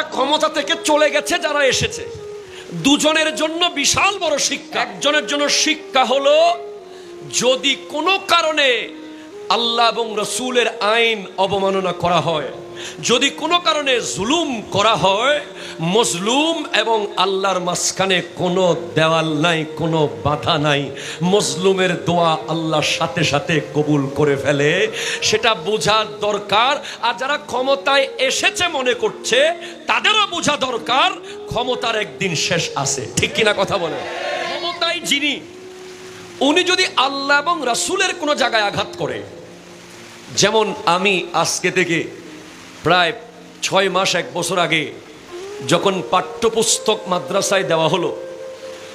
যারা ক্ষমতা থেকে চলে গেছে, যারা এসেছে, দুজনের জন্য বিশাল বড় শিক্ষা। একজনের জন্য শিক্ষা হলো, যদি কোনো কারণে আল্লাহ এবং রসুলের আইন অবমাননা করা হয় যদি কোনো কারণে জুলুম করা হয়, মজলুম এবং আল্লাহর মাঝখানে কোনো দেওয়াল নাই, কোনো বাধা নাই, মজলুমের দোয়া আল্লাহর সাথে সাথে কবুল করে ফেলে, সেটা বোঝার দরকার। আর যারা ক্ষমতায় এসেছে মনে করছে, তাদেরও বোঝা দরকার, ক্ষমতার একদিন শেষ আছে। ঠিক কিনা কথা বলে ক্ষমতায় যিনি, উনি যদি আল্লাহ এবং রাসুলের কোনো জায়গায় আঘাত করে, যেমন আমি আজকে থেকে প্রায় ছয় মাস, এক বছর আগে যখন পাঠ্যপুস্তক মাদ্রাসায় দেওয়া হলো,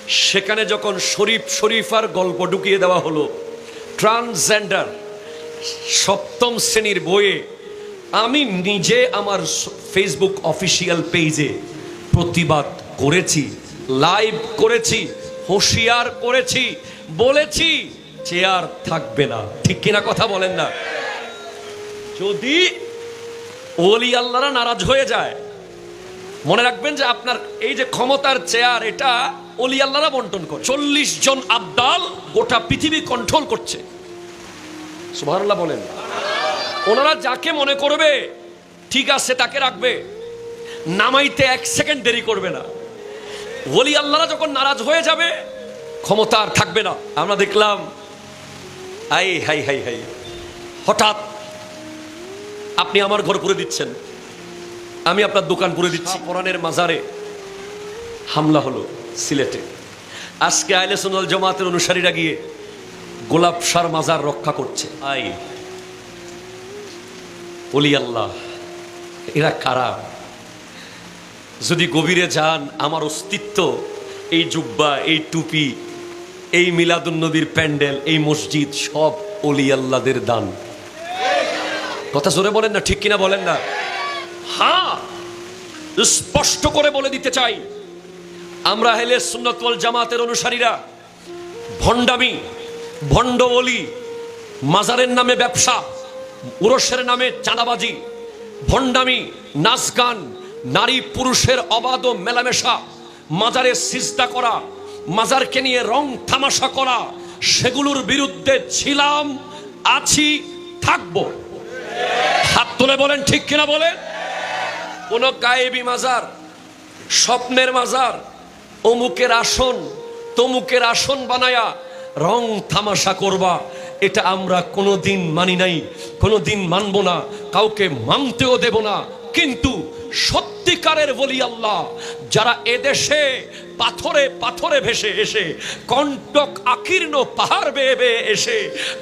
সেখানে যখন শরীফ শরীফার গল্প ঢুকিয়ে দেওয়া হলো, ট্রান্সজেন্ডার সপ্তম শ্রেণির বইয়ে আমি নিজে আমার ফেসবুক অফিসিয়াল পেজে প্রতিবাদ করেছি, লাইভ করেছি, হুঁশিয়ার করেছি, বলেছি চেয়ার থাকবে না। ঠিক কিনা কথা বলেন না? যদি ওলি আল্লাহরা নারাজ হয়ে যায়। মনে রাখবেন যে আপনার এই যে ক্ষমতার চেয়ার, এটা অলি আল্লাহরা বন্টন করে। চল্লিশ জন আব্দাল গোটা পৃথিবী কন্ট্রোল করছে। সুভারুল্লাহ বলেন। ওনারা যাকে মনে করবে, ঠিক আছে, তাকে রাখবে। নামাইতে এক সেকেন্ড দেরি করবে না। ওলি আল্লাহরা যখন নারাজ হয়ে যাবে, ক্ষমতা আর থাকবে না। আমরা দেখলাম আই হাই হাই হাই। হঠাৎ আপনি আমার ঘর করে দিচ্ছেন। আমি আপনার দোকান করে দিচ্ছি। কোরআনের মাজারে হামলা হলো সিলেটে। আজকে আইলে সোনাল জমাতের অনুসারীরা গিয়ে গোলাপ সার মাজার রক্ষা করছে। আই। বলি আল্লাহ এরা কারা? যদি গভীরে যান আমার অস্তিত্ব এই জুব্বা এই টুপি এই মিলাদুন নদীর প্যান্ডেল এই মসজিদ সব অলি আল্লাদের দান। কথা জোরে বলেন না, ঠিক কিনা বলেন না? হ্যাঁ স্পষ্ট করে বলে দিতে চাই। আমরা হেলে সুন্নতল জামাতের অনুসারীরা, ভণ্ডামি ভণ্ড অলি মাজারের নামে ব্যবসা, উরসের নামে চাঁদাবাজি, ভণ্ডামি নাচ গান নারী পুরুষের অবাধ মেলামেশা, মাজারে সিজদা করা, মাজারকে নিয়ে রং তামাশা করা, সেগুলোর বিরুদ্ধে ছিলাম, আছি, থাকব। হাত তুলে বলেন, ঠিক কিনা বলেন? কোন গায়েবী মাজার, স্বপ্নের মাজার, অমুকের আসন, তমুকের আসন বানায়া রং থামাশা করবা। এটা আমরা কোনো দিন মানি নাই কোনো দিন মানব না, কাউকে মানতেও দেব না। কিন্তু সত্যিকারের বলি আল্লাহ, যারা এদেশে পাথরে পাথরে ভেসে এসে, কণ্টক আকীর্ণ পাহাড় বেয়ে বেয়ে এসে,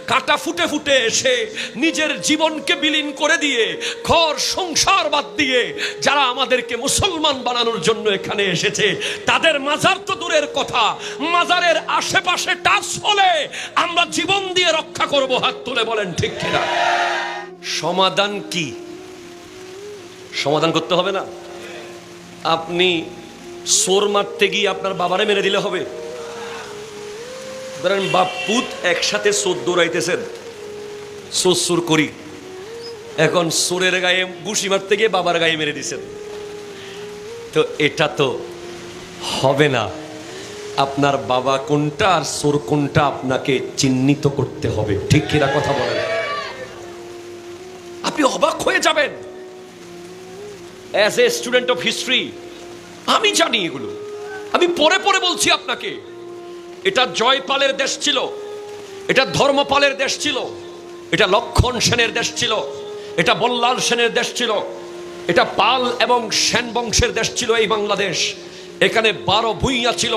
কাটা ফুটে ফুটে এসে, নিজের জীবনকে বিলীন করে দিয়ে, ঘর সংসার বাদ দিয়ে যারা আমাদেরকে মুসলমান বানানোর জন্য এখানে এসেছে, তাদের মাজার তো দূরের কথা। মাজারের আশেপাশে টাচ হলে আমরা জীবন দিয়ে রক্ষা করব, হাত তুলে বলেন ঠিক কিনা। সমাধান কি? সমাধান করতে হবে না? আপনি সোর মারতে গিয়ে আপনার বাবারে মেরে দিলে হবে। ধরেন বাপ পুত একসাথে সোর দৌড়াইতেছেন। সোর সুর করি। এখন সোরের গায়ে গুশি মারতে গিয়ে বাবার গায়ে মেরে দিছেন। তো এটা তো হবে না। আপনার বাবা কোনটা আর সোর কোনটা আপনাকে চিহ্নিত করতে হবে। ঠিক কিনা কথা বলেন। আপনি অবাক হয়ে যাবেন। As a student of history আমি জানি এগুলো। আমি পরে পরে বলছি আপনাকে, এটা জয়পালের দেশ ছিল, এটা ধর্মপালের দেশ ছিল, এটা লক্ষণ সেনের দেশ ছিল, এটা বল্লাল সেনের দেশ ছিল, এটা পাল এবং সেন বংশের দেশ ছিল এই বাংলাদেশ। এখানে বারো ভুইয়া ছিল,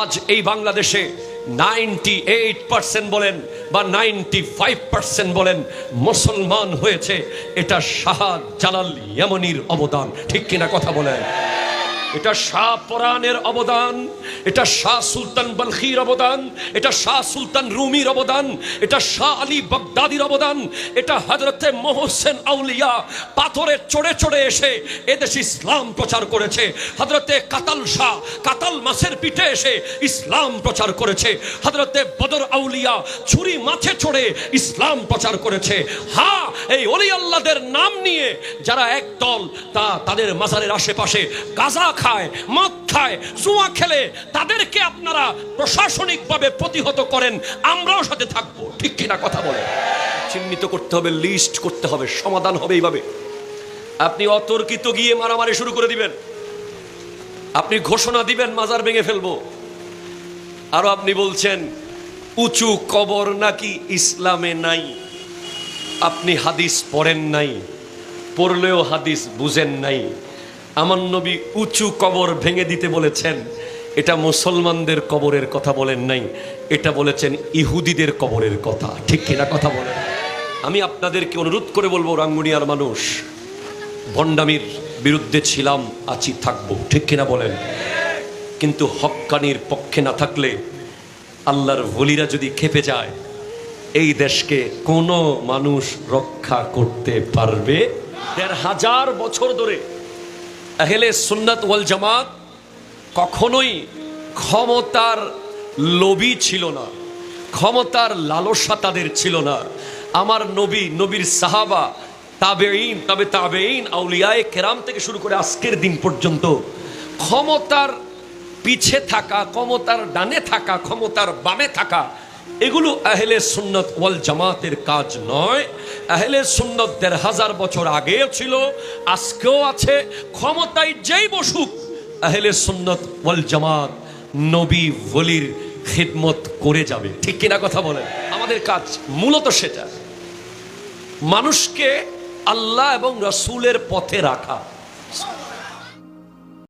আজ এই বাংলাদেশে নাইনটি এইট পার্সেন্ট বলেন বা নাইনটি ফাইভ পার্সেন্ট বলেন মুসলমান হয়েছে, এটা শাহ জালাল ইয়ামনির অবদান। ঠিক কিনা কথা বলেন? এটা শাহ পরাণের অবদান, এটা শাহ সুলতান বলখির অবদান, এটা শাহ সুলতান রুমির অবদান, এটা শাহ আলী বাগদাদির অবদান, এটা হজরতে মোহসেন আউলিয়া পাথরে চড়ে চড়ে এসে এদেশ ইসলাম প্রচার করেছে হজরতে কাতাল শাহ কাতাল মাছের পিঠে এসে ইসলাম প্রচার করেছে হজরতে বদর আউলিয়া ছুরি মাছে চড়ে ইসলাম প্রচার করেছে। হা, এই অলি আল্লাহদের নাম নিয়ে যারা একদল তা তাদের মাজারের আশেপাশে গাঁজা খায় মদ খায় জুয়া খেলে তাদেরকে আপনারা প্রশাসনিকভাবে প্রতিহত করেন, আমরাও সাথে থাকব। ঠিক কিনা কথা বলে? চিহ্নিত করতে হবে লিস্ট করতে হবে, সমাধান হবে এইভাবে। আপনি অতর্কিত গিয়ে মারামারি শুরু করে দিবেন। আপনি ঘোষণা দিবেন, মাজার ভেঙে ফেলব। আরও আপনি বলছেন, উঁচু কবর নাকি ইসলামে নাই? আপনি হাদিস পড়েন নাই, পড়লেও হাদিস বুঝেন নাই। আমার নবী উঁচু কবর ভেঙে দিতে বলেছেন। এটা মুসলমানদের কবরের কথা বলেন নাই, এটা বলেছেন ইহুদিদের কবরের কথা। ঠিক কিনা কথা বলেন? আমি আপনাদেরকে অনুরোধ করে বলব, রাঙ্গুনিয়ার মানুষ, ভণ্ডামির বিরুদ্ধে ছিলাম, আছি, থাকব। ঠিক কিনা বলেন? কিন্তু হক্কানির পক্ষে না থাকলে আল্লাহর ভলিরা যদি খেপে যায়, এই দেশকে কোনো মানুষ রক্ষা করতে পারবে? দেড় হাজার বছর ধরে আহলে সুন্নাত ওয়াল জামাত কখনোই ক্ষমতার লোভী ছিল না, ক্ষমতার লালসা তাদের ছিল না। আমার নবী, নবীর সাহাবা তাবেইন তবে তাবেইন আউলিয়ায়ে কেরাম থেকে শুরু করে আজকের দিন পর্যন্ত ক্ষমতার পিছে থাকা, ক্ষমতার ডানে থাকা, ক্ষমতার বামে থাকা এগুলো আহলে সুন্নত ওয়াল জামাতের কাজ নয়। আহলে সুন্নত দেড় হাজার বছর আগেও ছিল, আজকেও আছে। ক্ষমতায় যেই বসুক, আহলে সুন্নত ওয়াল জামাত নবী বলির খিদমত করে যাবে। ঠিক কিনা কথা বলেন? আমাদের কাজ মূলত সেটা। মানুষকে আল্লাহ এবং রসুলের পথে রাখা।